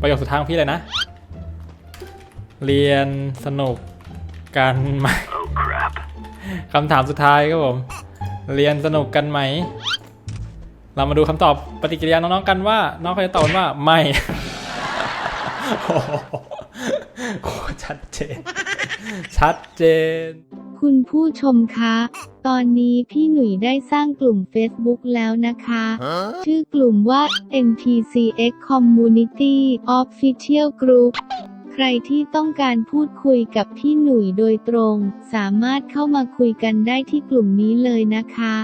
ประโยคสุดท้ายของพี่เลยนะ เรียนสนุกกันไหม Oh crap. คำถามสุดท้ายครับผม เรียนสนุกกันไหม เรามาดูคำตอบปฏิกิริยาน้องๆกันว่า น้องเขาจะตอบว่าไม่โอ้โหโคตรชัดเจน ชัดเจน คุณผู้ชมคะ ตอนนี้พี่หนุ่ยได้สร้างกลุ่ม Facebook แล้วนะคะ ชื่อกลุ่มว่า NPCX Community Official Group ใครที่ต้องการพูดคุยกับพี่หนุ่ยโดยตรง สามารถเข้ามาคุยกันได้ที่กลุ่มนี้เลยนะคะ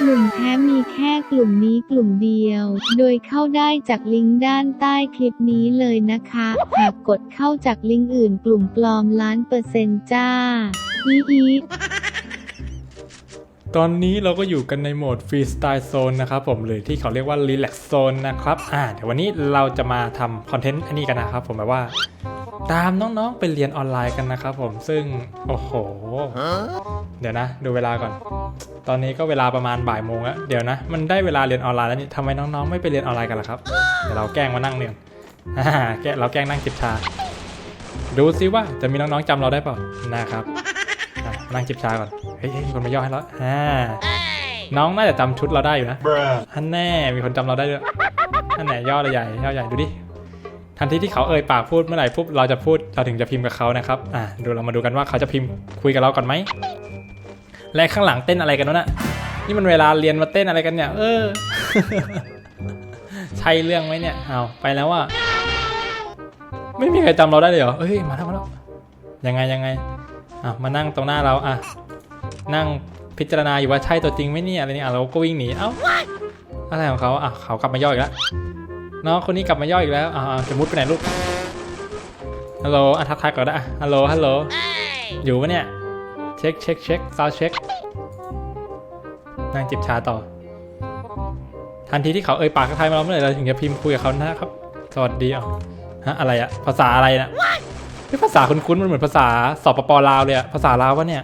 กลุ่มแท้มีแค่กลุ่มนี้กลุ่มเดียว โดยเข้าได้จากลิงก์ด้านใต้คลิปนี้เลยนะคะ หากกดเข้าจากลิงก์อื่นกลุ่มปลอมล้านเปอร์เซ็นต์จ้าอีอี ตอนนี้เราก็อยู่กันในโหมดฟรีสไตล์โซนนะครับผมหรือที่เขาเรียกว่า Relax Zone นะครับอ่าเดี๋ยววันนี้เราจะมาทำคอนเทนต์อันนี้กันนะครับผมแบบว่า ตามน้องๆไปเรียนออนไลน์กันนะครับผมซึ่งโอ้โห เดี๋ยวนะ ดูเวลาก่อน ตอนนี้ก็เวลาประมาณบ่ายโมงแล้วเดี๋ยวนะ มันได้เวลาเรียนออนไลน์แล้วนี่ทำไมน้องๆไม่ไปเรียนออนไลน์กันล่ะครับเดี๋ยวเราแกล้งมานั่งเรียนอ่าแกเราแกล้งนั่งจิบชา ดูซิว่าจะมีน้องๆจำเราได้เปล่านะครับนั่งจิบชาก่อน ฮ้ยเฮ้ยมีคนมาย่อให้แล้วอ่าน้องน่าจะจำชุดเราได้อยู่นะ Bruh. ท่านแน่มีคนจำเราได้ด้วยท่านไหนย่อเลยใหญ่ย่อใหญ่ดูดิทันทีที่เขาเอ่ยปากพูดเมื่อไหร่ปุ๊บเราจะพูดเราถึงจะพิมพ์กับเขานะครับอ่าดูเรามาดูกันว่าเขาจะพิมพ์คุยกับเราก่อนไหมและข้างหลังเต้นอะไรกันวะน่ะนี่มันเวลาเรียนมาเต้นอะไรกันเนี่ย เออ ใช่เรื่องไหมเนี่ยเอาไปแล้วว่าไม่มีใครจำเราได้เลยเหรอเอ้ยมาแล้วมาแล้วยังไงยังไงอะมานั่งตรงหน้าเราอะ นั่งพิจารณาอยู่ว่าใช่ตัวจริงไหมเนี่ยอะไรเนี่ยอะเราก็วิ่งหนีเอ้าอะไรของเขาอะเขากลับมาย่ออีกแล้วน้องคนนี้กลับมาย่ออีกแล้วอ่าจะมุดไปไหนลูกฮัลโหลอะทักทายก่อนนะอะฮัลโหลฮัลโหลอยู่ปะเนี่ยเช็คเช็คเช็คซาวเช็คนั่งจิบชาต่อ ทันทีที่เขาเอ่ยปากทักทายมาเราเมื่อไหร่เราถึงจะพิมพ์คุยกับเขานะครับสวัสดีอะฮะอะไรอะภาษาอะไรนะเฮ้ยภาษาคุ้นๆมันเหมือนภาษาสปปลาวเลยอะภาษาลาววะเนี่ย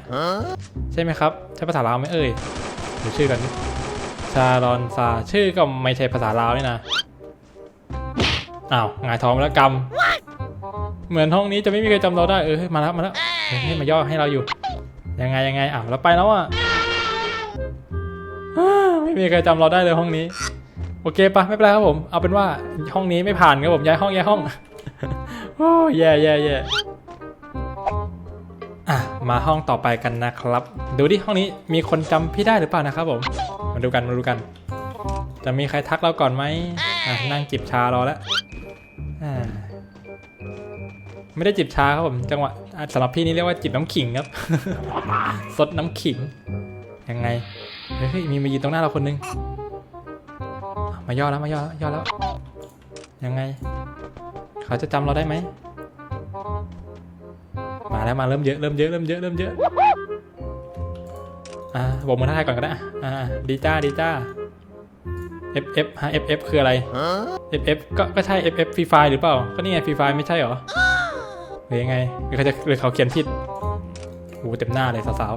ใช่ไหมครับ ใช่ภาษาลาวไหมเอ่ยดูชื่อกันชาลอนซาชื่อก็ไม่ใช่ภาษาลาวนี่นะอ้าวหงายท้องแล้วกำเหมือนห้องนี้จะไม่มีใครจำเราได้เอ้ยมาแล้วมาแล้วให้มาย่อให้เราอยู่ ยังไงยังไงอ้าวแล้วไปแล้วอะไม่มีใครจำเราได้เลยห้องนี้ โอเคปะไม่เป็นไรครับผม เอาเป็นว่าห้องนี้ไม่ผ่านครับผมย้ายห้องย้ายห้องโอ้แย่แย่แย่ มาห้องต่อไปกันนะครับ ดูดิห้องนี้มีคนจำพี่ได้หรือเปล่านะครับผม มาดูกันมาดูกัน จะมีใครทักเราก่อนไหมนั่งจิบชารอแล้วไม่ได้จิบชาครับผมจังหวะสำหรับพี่นี่เรียกว่าจิบน้ำขิงครับสดน้ำขิงยังไงเฮ้ยมีมายืนตรงหน้าเราคนนึงอะมาย่อแล้วมาย่อแล้วย่อแล้วยังไง เขาจะจำเราได้ไหม แล้วมาเริ่มเยอะเริ่มเยอะเริ่มเยอะเริ่มเยอะอ่าบอกมือทักทายก่อนก็ได้อ่าดีจ้าดีจ้า F F ฮะ F F คืออะไร F F ก็ก็ใช่ F F ฟรีไฟหรือเปล่า ก็นี่ไงฟรีไฟไม่ใช่หรอหรือยังไงหรือเขาจะหรือเขาเขียนผิดโหเต็มหน้าเลยสาว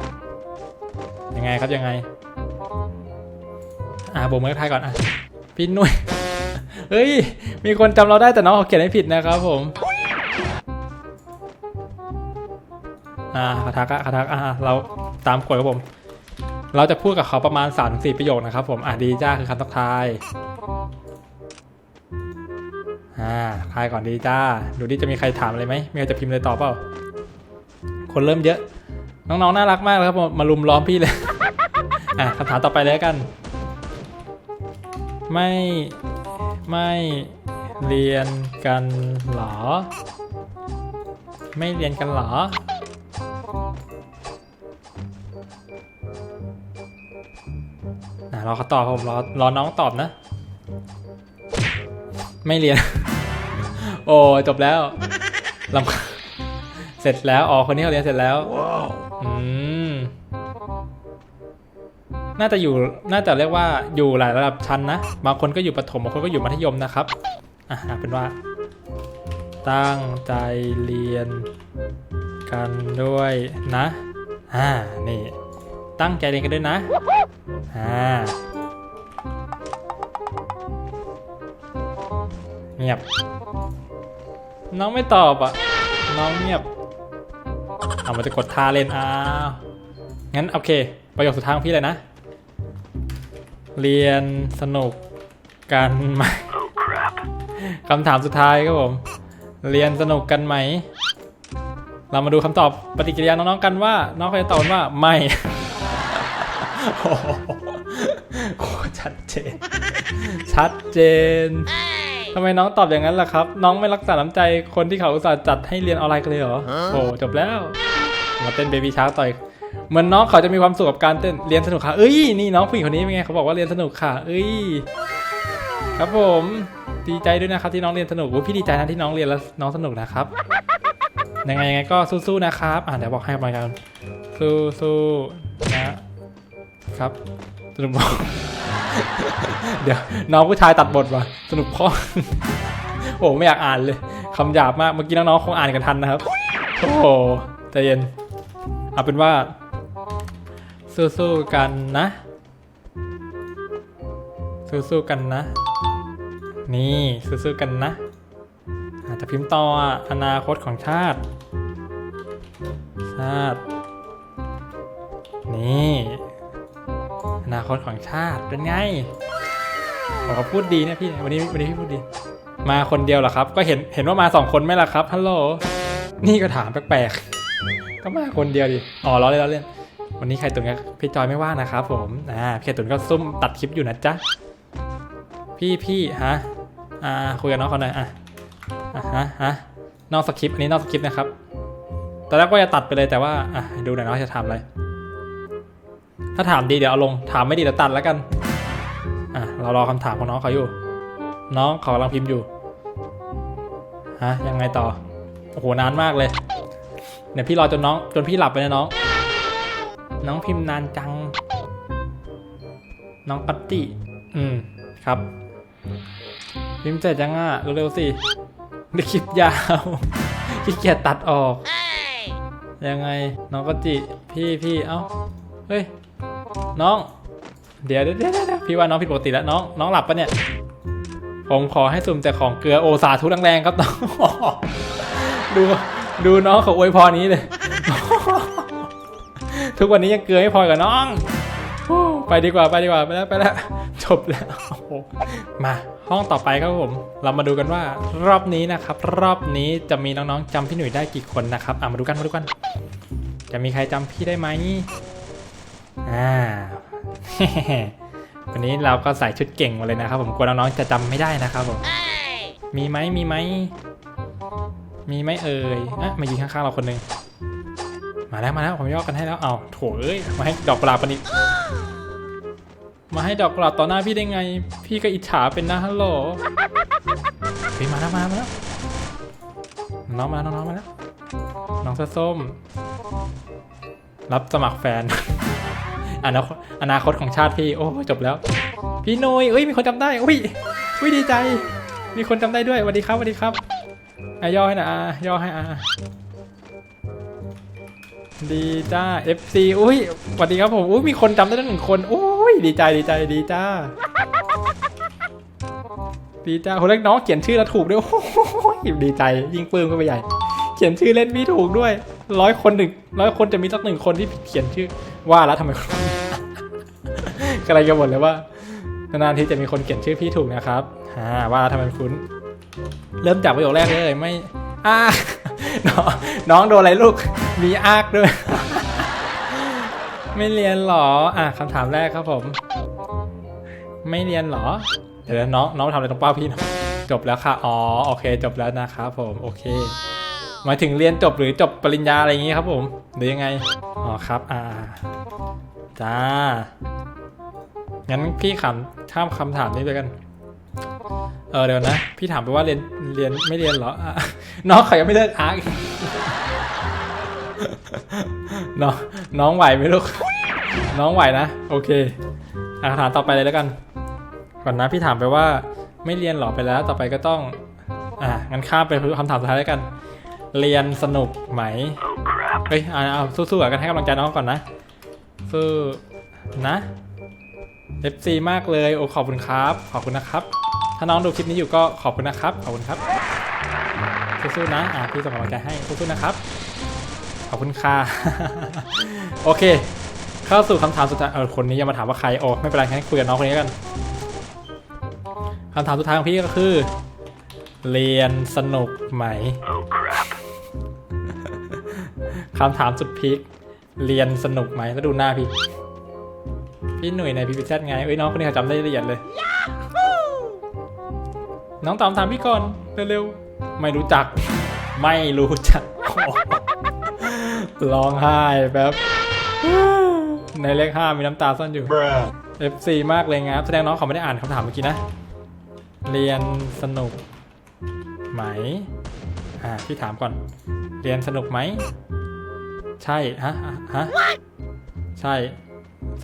ๆยังไงครับยังไง อ่าบมือทักทายก่อนอะพี่นุ่ยเฮ้ย มีคนจำเราได้แต่น้องเขาเขียนให้ผิดนะครับผม อ่าคาทักอะคาทักอ่าเราตามกฎครับผม เราจะพูดกับเขาประมาณ3าถึงสประโยคนะครับผม อ่าดีจ้าคือคำทักทาย อ่าทายก่อนดีจ้า ดูดิจะมีใครถามอะไรไหมมีใครจะพิมพ์อะไรตอบเปล่า คนเริ่มเยอะ น้องๆ น่ารักมากเลยครับผม มาลุมล้อมพี่เลย อะคำถามต่อไปเลยกัน ไม่ ไม่เรียนกันเหรอ ไม่เรียนกันเหรอ รอเขาตอบครับผมรอรอน้องตอบนะ ไม่เรียน โอ้จบแล้วลำเสร็จแล้วอ๋อคนนี้เขาเรียนเสร็จแล้ว Whoa. อืมน่าจะอยู่น่าจะเรียกว่าอยู่หลายระดับชั้นนะบางคนก็อยู่ประถมบางคนก็อยู่มัธยมนะครับอะเอาเป็นว่า ตั้งใจเรียนกันด้วยนะ อ่านี่ ตั้งใจเรียนกันด้วยนะอ่าเงียบ น้องไม่ตอบอะ น้องเงียบเอามันจะกดท่าเล่นอ้าว งั้นโอเค ประโยคสุดท้ายของพี่เลยนะ เรียนสนุกกันไหมคำถามสุดท้ายครับผม เรียนสนุกกันไหม เรามาดูคำตอบปฏิกิริยาน้องๆกันว่า น้องเขาจะตอบว่าไม่ โอ้โหชัดเจน ชัดเจนทำไมน้องตอบอย่างนั้นล่ะครับ น้องไม่รักษาน้ำใจคนที่เขาอุตส่าห์จัดให้เรียนออนไลน์กันเลยเหรอโอ้จบแล้ว มาเต้นเบบี้ชาร์ต่อยเหมือนน้องเขาจะมีความสุขกับการเต้นเรียนสนุกค่ะ เอ้ยนี่น้องผู้หญิงคนนี้เป็นไงเขาบอกว่าเรียนสนุกค่ะ เอ้ย ครับผมดีใจด้วยนะครับที่น้องเรียนสนุกโอ้พี่ดีใจนะที่น้องเรียนแล้วน้องสนุกนะครับยังไงยังไงก็สู้ๆนะครับ อ่าเดี๋ยวบอกให้กำลังใจกันสู้ๆนะ ครับสนุกบอกเดี๋ยวน้องผู้ชายตัดบทว่ะสนุกพ่อโอ้ไม่อยากอ่านเลยคำหยาบมากเมื่อกี้น้องๆคงอ่านกันทันนะครับ โอ้โหใจเย็นเอาเป็นว่าสู้ๆกันนะสู้ๆกันนะ นี่สู้ๆกันนะอาจจะพิมพ์ต่ออนาคตของชาติ ชาติ นี่ นาคตของชาติเป็นไงบอกว่าพูดดีเนี่ยพี่วันนี้วันนี้พี่พูดดี มาคนเดียวเหรอครับ ก็เห็นเห็นว่ามาสองคนไหมล่ะครับฮัลโหลนี่ก็ถามแปลกๆก็มาคนเดียวดิอ๋อล้อเล่นล้อเล่นวันนี้ใครตุนกับพี่จอยไม่ว่างนะครับผมอ่าพี่ตุนก็ซุ่มตัดคลิปอยู่นะจ๊ะพี่พี่ฮะอ่าคุยกับน้องเขาหน่อยอะอะฮะฮะนอกสคริปต์อันนี้นอกสคริปต์นะครับตอนแรกก็จะตัดไปเลยแต่ว่าอะดูหน่อยน้องจะทำอะไร ถ้าถามดีเดี๋ยวเอาลง ถามไม่ดีเดี๋ยวตัดแล้วกัน อะ เรารอคำถามของน้องเขาอยู่ น้องเขากำลังพิมพ์อยู่ ฮะ ยังไงต่อ โอ้โห นานมากเลยเดี๋ยวพี่รอจนน้อง จนพี่หลับไปนะน้อง น้องพิมพ์นานจัง น้องปัตติ อืม ครับ พิมพ์เสร็จยังอะ เร็วๆสิได้คลิปยาวขี้เกียจตัดออก ยังไง น้องปัตติพี่พี่เอ้า เฮ้ย น้อง เดี๋ยวเดี๋ยวเดี๋ยวพี่ว่าน้องผิดปกติแล้วน้องน้องหลับปะเนี่ย ผมขอให้สุ่มแต่ของเกลือโอสาธุแรงๆครับน้องดูดูน้องเขาอวยพรนี้เลย ทุกวันนี้ยังเกลือไม่พอกับน้อง ไปดีกว่าไปดีกว่าไปแล้วไปแล้วจบแล้วมาห้องต่อไปครับผม เรามาดูกันว่ารอบนี้นะครับ รอบนี้จะมีน้องๆจำพี่หนุ่ยได้กี่คนนะครับอะมาดูกันมาดูกัน จะมีใครจำพี่ได้ไหม อ่าวันนี้เราก็ใส่ชุดเก่งมาเลยนะครับ ผมกลัวน้องๆจะจำไม่ได้นะครับผมมีไหมมีไหมมีไหมเอ่ยอะมายืนข้างๆเราคนหนึ่งมาแล้วมาแล้วผมย่อกันให้แล้วเอาโถเอ้ยมาให้ดอกกุหลาบกันอีกมาให้ดอกกุหลาบต่อหน้าพี่ได้ไง พี่ก็อิจฉาเป็นนะฮัลโหลเฮ้ยมาแล้วมาแล้วน้องมาแล้วน้องมาแล้วน้องส้มรับสมัครแฟน อนาคตอนาคตของชาติพี่ โอ้จบแล้ว พี่นุ้ยเอ้ยมีคนจำได้อุ้ยอุ้ยดีใจ มีคนจำได้ด้วยสวัสดีครับสวัสดีครับอะย่อให้นะอะย่อให้อะดีจ้า FC อุ้ยสวัสดีครับผมอุ้ยมีคนจำได้ตั้งหนึ่งคนอุ้ยดีใจดีใจดีจ้าดีจ้าคนแรกน้องเขียนชื่อแล้วถูกด้วยโอ้ยดีใจ ยิ่งปลื้มก็ไปใหญ่ เขียนชื่อเล่นพี่ถูกด้วยร้อยคนหนึ่งร้อยคนจะมีสักหนึ่งคนที่เขียนชื่อว่าแล้วทำไม กำลังจะบ่นเลยว่านานๆทีจะมีคนเขียนชื่อพี่ถูกนะครับอ่าว่าทำไมคุ้น เริ่มจากประโยคแรกเลยไม่อ้าน้องน้องโดนอะไรลูก มีอากด้วย ไม่เรียนหรอ อะคำถามแรกครับผม ไม่เรียนหรอ เดี๋ยวนะน้องน้องทำอะไรตรงเป้าพี่นะจบแล้วค่ะ อ๋อ โอเค จบแล้วนะครับผม โอเค หมายถึงเรียนจบหรือจบปริญญาอะไรอย่างงี้ครับผม หรือยังไง อ๋อครับ อ่า จ้า งั้นพี่ขำข้ามคำถามนี้ไปกัน เออเดี๋ยวนะ พี่ถามไปว่าเรียนเรียนไม่เรียนเหรออะน้องเขายังไม่เลิกอาร์กน้องน้องไหวไหมลูก น้องไหวนะ โอเคอะคำถามต่อไปเลยแล้วกัน ก่อนนะพี่ถามไปว่าไม่เรียนเหรอไปแล้ว ต่อไปก็ต้อง อะงั้นข้ามไปคำถามสุดท้ายแล้วกัน เรียนสนุกไหมเฮ้ยเอาเอาสู้ๆกันให้กำลังใจน้องก่อนนะสู้นะ FC มากเลยโอ้ขอบคุณครับ ขอบคุณนะครับ ถ้าน้องดูคลิปนี้อยู่ก็ขอบคุณนะครับ ขอบคุณครับสู้ๆนะอะพี่ส่งกำลังใจให้สู้ๆนะครับ ขอบคุณค่ะโอเค เข้าสู่คำถามสุดท้ายเออคนนี้ยังมาถามว่าใครโอ้ไม่เป็นไรงั้นคุยกับน้องคนนี้กันคำถามสุดท้ายของพี่ก็คือ เรียนสนุกไหมคำถามสุดพีคเรียนสนุกไหมแล้วดูหน้าพี่ พี่หนุ่ยในพีพีแซไงเอ้ยน้องคนนี้เขาจำได้ละเอียดเลย น้องตอบถามพี่ก่อนเร็วๆไม่รู้จัก ไม่รู้จักร้องไห้แบบในเลขห้ามีน้ำตาซ่อนอยู่ FC มากเลยงับแสดงน้องเขาไม่ได้อ่านคำถามเมื่อกี้นะ เรียนสนุกไหม อ่าพี่ถามก่อน เรียนสนุกไหม ใช่ ฮะ ฮะ ใช่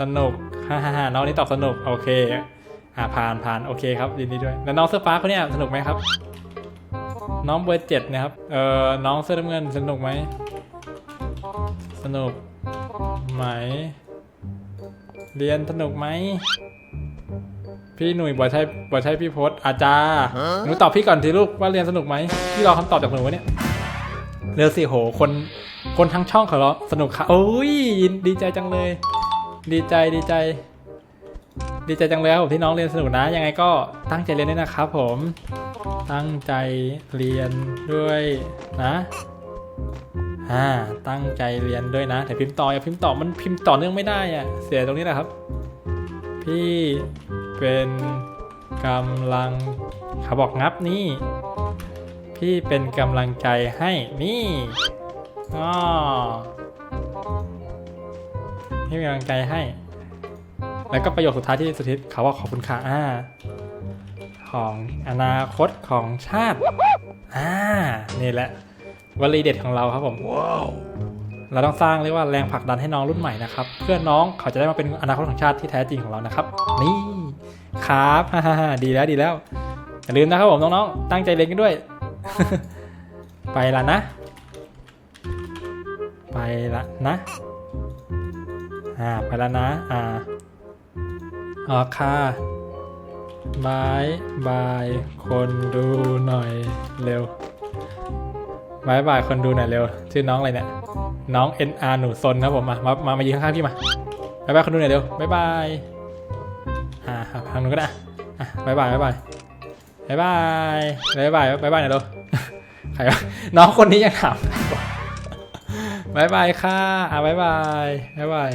สนุกฮ่าฮ่าฮ่าน้องนี่ตอบสนุกโอเคอ่าผ่านผ่านโอเคครับยินดีด้วยแล้วน้องเสื้อฟ้าคนเนี้ยสนุกไหมครับ น้องเบอร์เจ็ดนะครับเอ่อน้องเสื้อน้ำเงินสนุกไหมสนุกไหม เรียนสนุกไหมพี่หนุ่ยบอกใช่บอกใช่พี่พศอาจารย์หนูตอบพี่ก่อนทีลูกว่าเรียนสนุกไหมพี่รอคำตอบจากหนูวะเนี่ยเร็วสิโหคนคนทั้งช่องเขาเหรอสนุกค่ะโอ้ยดีใจจังเลย ดีใจดีใจ ดีใจจังเลยครับผมที่น้องเรียนสนุกนะ ยังไงก็ตั้งใจเรียนด้วยนะครับผม ตั้งใจเรียนด้วยนะอ่าตั้งใจเรียนด้วยนะแต่พิมพ์ต่ออย่าพิมพ์ต่อมันพิมพ์ต่อเนื่องไม่ได้อะเสียตรงนี้แหละครับ พี่เป็นกำลังเขาบอกงับนี่ พี่เป็นกำลังใจให้นี่อ๋อ พี่เป็นกำลังใจให้ แล้วก็ประโยคสุดท้ายที่สุทิศเขาว่าขอบคุณค่ะอ่าของอนาคตของชาติอ่านี่แหละวลีเด็ดของเราครับผมว้าวเราต้องสร้างเรียกว่าแรงผลักดันให้น้องรุ่นใหม่นะครับ เพื่อน้องเขาจะได้มาเป็นอนาคตของชาติที่แท้จริงของเรานะครับ นี่ครับฮ่าฮ่าดีแล้วดีแล้วอย่าลืมนะครับผมน้องๆตั้งใจเรียนกันด้วย ไปละนะ ไปละนะ อ่าไปแล้วนะ อ่าอ๋อค่ะบายบายคนดูหน่อยเร็วบายบายคนดูหน่อยเร็ว ชื่อน้องอะไรเนี่ย น้อง NR หนูซนครับผมมา มา มามายืนข้างๆพี่มาบายบายคนดูหน่อยเร็วบายบาย อ่าทางนู้นก็ได้อะบายบายบายบายบายบายบายบายบายบายหน่อยเร็ว ใครวะ น้องคนนี้ยังถาม บายบายค่ะอะบายบายบายบาย